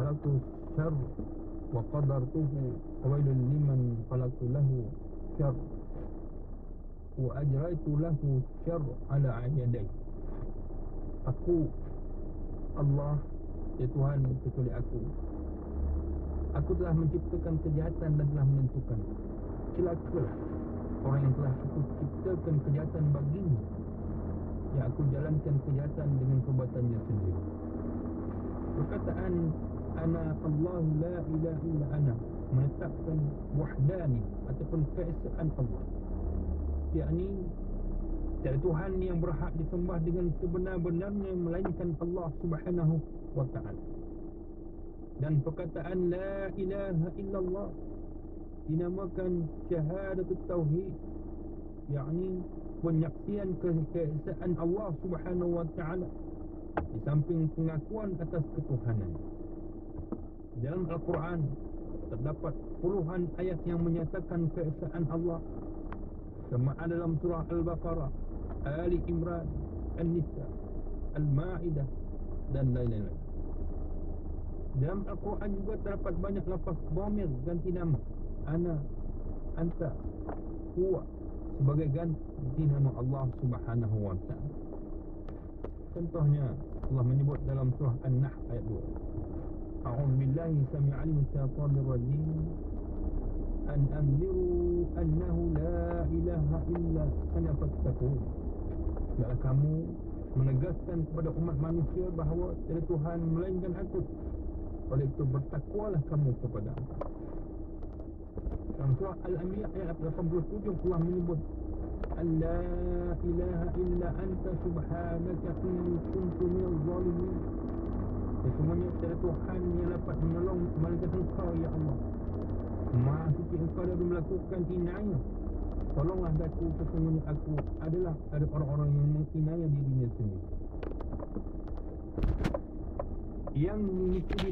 khalaqtu syarr wa qadartuhu wailul liman khalaqtu lahu syarr wa ajraitu lahu syarr ala ayadai aku Allah ya Tuhan kecuali aku. Aku telah menciptakan kejahatan dan telah menentukan. Celakalah orang yang telah aku ciptakan kejahatan baginya yang aku jalankan kejahatan dengan perbuatannya sendiri. Perkataan ana Allah la ilaha illa ana. Menetapkan wahdani ataupun keesaan Allah. Yakni tiada Tuhan yang berhak disembah dengan sebenar-benarnya melainkan Allah Subhanahu wa taala. Dan perkataan la ilaha illallah dinamakan syahadatut tauhid. Yakni penyaksian keesaan Allah Subhanahu wa taala di samping pengakuan atas ketuhanan dalam Al-Quran terdapat puluhan ayat yang menyatakan keesaan Allah. Sama ada dalam surah Al-Baqarah Ali Imran An-Nisa Al-Ma'idah dan lain-lain. Dalam Al-Quran juga terdapat banyak lafaz dhamir ganti nama. Ana anta huwa sebagai ganti nama Allah Subhanahu wa taala. Contohnya Allah menyebut dalam surah An-Nahl ayat 2 A'udzu billahi samii'al 'alim syaitanir rajim an anziru annahu la ilaha illa ana fattaqun Janganlah kamu menegaskan kepada umat manusia bahawa tiada Tuhan melainkan aku. Oleh itu bertakwalah kamu kepada aku. Surah Al-Anbiya ayat 87 Allah menyebut La ilaha illa anta subhanaka kuntu minal zalimin Sesungguhnya tiada Tuhan yang dapat menolong melainkan engkau ya Allah. Maha suci engkau dah melakukan inayah Tolonglah aku sesungguhnya aku adalah ada orang-orang yang menginayah dirinya sendiri. Yang mengikuti